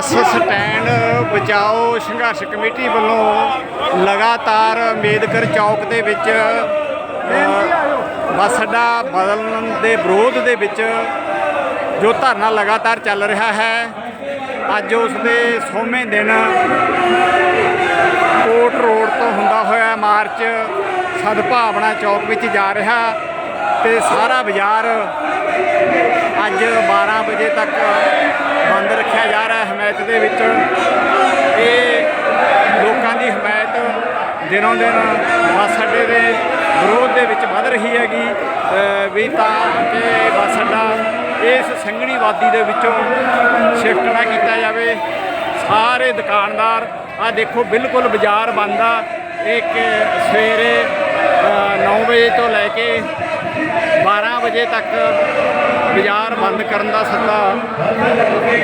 Bus stand ਬਚਾਓ, ਸੰਘਰਸ਼ committee ਵੱਲੋਂ ਲਗਾਤਾਰ ਅੰਬੇਦਕਰ ਚੌਕ ਦੇ ਵਿੱਚ ਬੱਸ ਅੱਡਾ ਬਦਲਣ ਦੇ ਵਿਰੋਧ ਦੇ ਵਿੱਚ ਜੋ ਧਰਨਾ ਲਗਾਤਾਰ ਚੱਲ ਰਿਹਾ ਹੈ, ਅੱਜ ਉਸ ਦੇ ਸੋਮੇ ਦਿਨ ਕੋਟ ਰੋਡ ਤੋਂ ਹੁੰਦਾ ਹੋਇਆ ਮਾਰਚ ਸਦਭਾਵਨਾ ਚੌਕ ਵਿੱਚ ਜਾ ਰਿਹਾ। ਤੇ ਸਾਰਾ ਬਾਜ਼ਾਰ ਅੱਜ 12 ਵਜੇ ਤੱਕ ਬੰਦ ਰੱਖਿਆ ਜਾ ਰਿਹਾ ਹਮਾਇਤ ਦੇ ਵਿੱਚ। ਇਹ ਲੋਕਾਂ ਦੀ ਹਮਾਇਤ ਦਿਨੋਂ ਦਿਨ ਬੱਸ ਅੱਡੇ ਦੇ ਵਿਰੋਧ ਦੇ ਵਿੱਚ ਵੱਧ ਰਹੀ ਹੈਗੀ। ਵੀ ਤਾਂ ਕਿ ਬੱਸ ਅੱਡਾ ਇਸ ਸੰਘਣੀ ਵਾਦੀ ਦੇ ਵਿੱਚੋਂ ਸ਼ਿਫਟ ਨਾ ਕੀਤਾ ਜਾਵੇ। ਸਾਰੇ ਦੁਕਾਨਦਾਰ ਆ ਦੇਖੋ ਬਿਲਕੁਲ ਬਾਜ਼ਾਰ ਬੰਦ ਆ। ਇੱਕ ਸਵੇਰੇ 9 ਵਜੇ ਤੋਂ ਲੈ ਕੇ 12 ਵਜੇ ਤੱਕ ਬਾਜ਼ਾਰ ਬੰਦ ਕਰਨ ਦਾ ਸੱਦਾ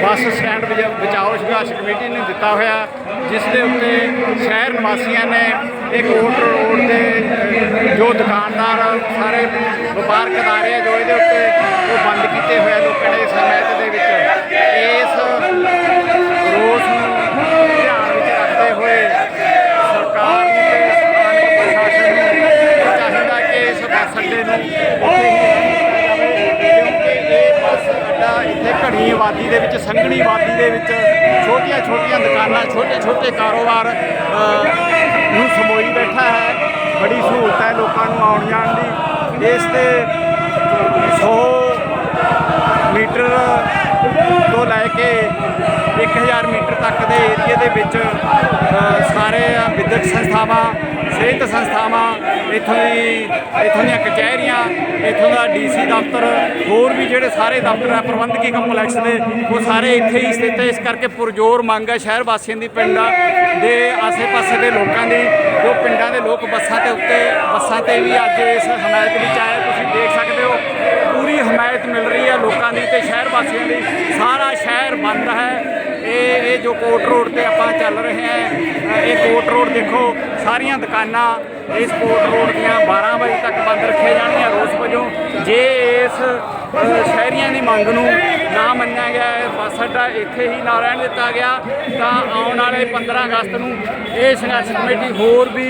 ਬੱਸ ਸਟੈਂਡ ਬਚਾਓ ਸੰਘਰਸ਼ ਕਮੇਟੀ ਨੇ ਦਿੱਤਾ ਹੋਇਆ, ਜਿਸ ਦੇ ਉੱਤੇ ਸ਼ਹਿਰ ਨਿਵਾਸੀਆਂ ਨੇ ਇਹ ਕੋਟ ਰੋਡ ਦੇ ਜੋ ਦੁਕਾਨਦਾਰ ਸਾਰੇ ਵਪਾਰਕ ਅਦਾਰੇ ਆ, ਜੋ ਇਹਦੇ ਉੱਤੇ ਉਹ ਬੰਦ ਕੀਤੇ ਹੋਏ ਆ, ਲੋਕਾਂ ਨੇ ਬੱਸ ਇੱਥੇ ਘਣੀ ਆਬਾਦੀ ਦੇ ਵਿੱਚ ਸੰਘਣੀ ਆਬਾਦੀ ਦੇ ਵਿੱਚ ਛੋਟੀਆਂ ਛੋਟੀਆਂ ਦੁਕਾਨਾਂ ਛੋਟੇ ਛੋਟੇ ਕਾਰੋਬਾਰ ਨੂੰ ਸਮੋਈ ਬੈਠਾ ਹੈ। ਬੜੀ ਸਹੂਲਤ ਹੈ ਲੋਕਾਂ ਨੂੰ ਆਉਣ ਜਾਣ ਦੀ। ਇਸ ਤੇ 100 ਮੀਟਰ ਤੋਂ ਲੈ ਕੇ 1000 ਮੀਟਰ ਤੱਕ ਦੇ ਏਰੀਏ ਦੇ ਵਿੱਚ ਸਾਰੇ ਵਿਦਿਅਕ ਸੰਸਥਾਵਾਂ ਸਿਹਤ ਸੰਸਥਾਵਾਂ, ਇੱਥੋਂ ਦੀ, ਇੱਥੋਂ ਦੀਆਂ ਕਚਹਿਰੀਆਂ, ਇੱਥੋਂ ਦਾ ਡੀਸੀ ਦਫ਼ਤਰ, ਹੋਰ ਵੀ ਜਿਹੜੇ ਸਾਰੇ ਦਫ਼ਤਰ ਆ, ਪ੍ਰਬੰਧਕੀ ਕੰਪਲੈਕਸ ਦੇ, ਉਹ ਸਾਰੇ ਇੱਥੇ ਹੀ ਸਥਿਤ ਹੈ ਇਸ ਕਰਕੇ ਪੁਰਜੋਰ ਮੰਗ ਹੈ ਸ਼ਹਿਰ ਵਾਸੀਆਂ ਦੀ, ਪਿੰਡਾਂ ਦੇ ਆਸੇ-ਪਾਸੇ ਦੇ ਲੋਕਾਂ ਦੀ, ਜੋ ਪਿੰਡਾਂ ਦੇ ਲੋਕ ਬੱਸਾਂ ਤੇ ਉੱਤੇ, ਬੱਸਾਂ ਤੇ ਵੀ ਅੱਜ ਇਸ ਹਮਾਇਤ ਵਿੱਚ ਆਏ ਤੁਸੀਂ ਦੇਖ ਸਕਦੇ ਹੋ, ਪੂਰੀ ਹਮਾਇਤ ਮਿਲ ਰਹੀ ਹੈ ਲੋਕਾਂ ਦੀ ਤੇ ਸ਼ਹਿਰ ਵਾਸੀਆਂ ਦੀ। ਸਾਰਾ ਸ਼ਹਿਰ ਬੰਦ ਹੈ। ਇਹ ਇਹ ਜੋ ਕੋਟ ਰੋਡ ਤੇ ਆਪਾਂ ਚੱਲ ਰਹੇ ਹਾਂ ਇਹ ਕੋਟ ਰੋਡ ਦੇਖੋ, ਸਾਰੀਆਂ ਦੁਕਾਨਾਂ ਇਸ ਕੋਟ ਰੋਡ ਦੀਆਂ 12 ਵਜੇ ਤੱਕ ਬੰਦ ਰੱਖੀਆਂ ਜਾਣਗੀਆਂ ਰੋਸ ਵਜੋਂ। ਜੇ ਇਸ ਸ਼ਹਿਰੀਆਂ ਦੀ ਮੰਗ ਨੂੰ ਨਾ ਮੰਨਿਆ ਗਿਆ ਬੱਸ ਅੱਡਾ ਇੱਥੇ ਹੀ ਨਾ ਰਹਿਣ ਦਿੱਤਾ ਗਿਆ, ਤਾਂ ਆਉਣ ਵਾਲੇ 15 ਅਗਸਤ ਨੂੰ ਇਹ ਸੰਘਰਸ਼ ਕਮੇਟੀ ਹੋਰ ਵੀ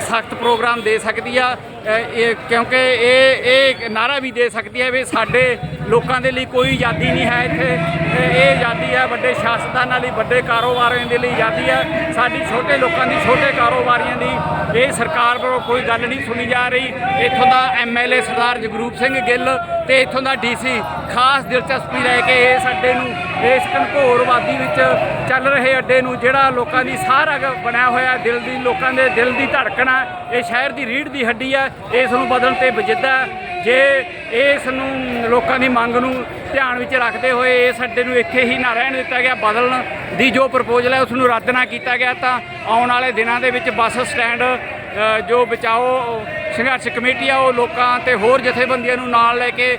ਸਖਤ ਪ੍ਰੋਗਰਾਮ ਦੇ ਸਕਦੀ ਆ। ਇਹ ਕਿਉਂਕਿ ਇਹ ਇਹ ਨਾਰਾ ਵੀ ਦੇ ਸਕਦੀ ਹੈ ਵੀ ਸਾਡੇ ਲੋਕਾਂ ਦੇ ਲਈ ਕੋਈ ਆਜ਼ਾਦੀ ਨਹੀਂ ਹੈ ਇੱਥੇ। ਇਹ ਇਹ ਆਜ਼ਾਦੀ ਹੈ ਵੱਡੇ ਸਿਆਸਤਦਾਨਾਂ ਲਈ, ਵੱਡੇ ਕਾਰੋਬਾਰੀਆਂ ਦੇ ਲਈ ਆਜ਼ਾਦੀ ਹੈ। ਸਾਡੀ ਛੋਟੇ ਲੋਕਾਂ ਦੀ, ਛੋਟੇ ਕਾਰੋਬਾਰੀਆਂ ਦੀ ਇਹ ਸਰਕਾਰ ਵੱਲੋਂ ਕੋਈ ਗੱਲ ਨਹੀਂ ਸੁਣੀ ਜਾ ਰਹੀ। ਇੱਥੋਂ ਦਾ ਐਮਐਲਏ ਸਰਦਾਰ ਜਗਰੂਪ ਸਿੰਘ ਗਿੱਲ ਤੇ ਇੱਥੋਂ ਦਾ ਡੀਸੀ ਖਾਸ ਦਿਲਚਸਪੀ ਲੈ ਕੇ ਇਸ ਅੱਡੇ ਨੂੰ, ਇਸ ਘਨਘੋਰ ਵਾਦੀ ਵਿੱਚ ਚੱਲ ਰਹੇ ਅੱਡੇ ਨੂੰ, ਜਿਹੜਾ ਲੋਕਾਂ ਦੀ ਸਾਰਾ ਬਣਿਆ ਹੋਇਆ, ਦਿਲ ਦੀ, ਲੋਕਾਂ ਦੇ ਦਿਲ ਦੀ ਧੜਕਣਾ ਇਹ ਸ਼ਹਿਰ ਦੀ ਰੀੜ ਦੀ ਹੱਡੀ ਹੈ। ਇਸ ਨੂੰ ਬਦਲਣ ਤੇ ਵਜਿੱਦਾ ਜੇ ਇਸ ਨੂੰ ਲੋਕਾਂ ਦੀ ਮੰਗ ਨੂੰ ਧਿਆਨ ਵਿੱਚ ਰੱਖਦੇ ਹੋਏ ਇਸ ਅੱਡੇ ਨੂੰ ਇੱਥੇ ਹੀ ਨਾ ਰਹਿਣ ਦਿੱਤਾ ਗਿਆ, ਬਦਲਣ ਦੀ ਜੋ ਪ੍ਰਪੋਜ਼ਲ ਹੈ ਉਸ ਨੂੰ ਰੱਦ ਨਾ ਕੀਤਾ ਗਿਆ, ਤਾਂ ਆਉਣ ਵਾਲੇ ਦਿਨਾਂ ਦੇ ਵਿੱਚ ਬੱਸ ਸਟੈਂਡ ਜੋ ਬਚਾਓ, ਸੰਘਰਸ਼ ਕਮੇਟੀ ਆ, ਉਹ ਲੋਕਾਂ ਤੇ ਹੋਰ ਜਥੇਬੰਦੀਆਂ ਨੂੰ ਨਾਲ ਲੈ ਕੇ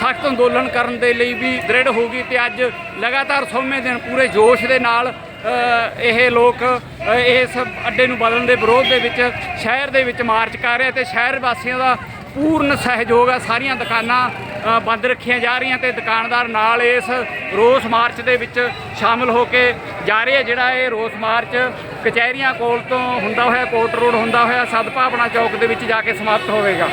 ਸਖਤ ਅੰਦੋਲਨ ਕਰਨ ਦੇ ਲਈ ਵੀ ਦ੍ਰਿੜ ਹੋਊਗੀ ਤੇ ਅੱਜ ਲਗਾਤਾਰ ਸੌਵੇਂ ਦਿਨ ਪੂਰੇ ਜੋਸ਼ ਦੇ ਨਾਲ ਇਹ ਲੋਕ ਇਸ ਅੱਡੇ ਨੂੰ ਬਦਲਣ ਦੇ ਵਿਰੋਧ ਦੇ ਵਿੱਚ, ਸ਼ਹਿਰ ਦੇ ਵਿੱਚ ਮਾਰਚ ਕਰ ਰਹੇ ਤੇ ਸ਼ਹਿਰ ਵਾਸੀਆਂ ਦਾ ਪੂਰਨ ਸਹਿਯੋਗ ਆ, ਸਾਰੀਆਂ ਦੁਕਾਨਾਂ ਬੰਦ ਰੱਖੀਆਂ ਜਾ ਰਹੀਆਂ ਤੇ ਦੁਕਾਨਦਾਰ ਨਾਲ ਇਸ ਰੋਸ ਮਾਰਚ ਦੇ ਵਿੱਚ ਸ਼ਾਮਲ ਹੋ ਕੇ ਜਾ ਰਹੇ ਆ, ਜਿਹੜਾ ਇਹ ਰੋਸ ਮਾਰਚ ਕਚਹਿਰੀਆਂ ਕੋਲ ਤੋਂ ਹੁੰਦਾ ਹੋਇਆ, ਕੋਟ ਰੋਡ ਹੁੰਦਾ ਹੋਇਆ, ਸਦਭਾਵਨਾ ਚੌਕ ਦੇ ਵਿੱਚ ਜਾ ਕੇ ਸਮਾਪਤ ਹੋਵੇਗਾ।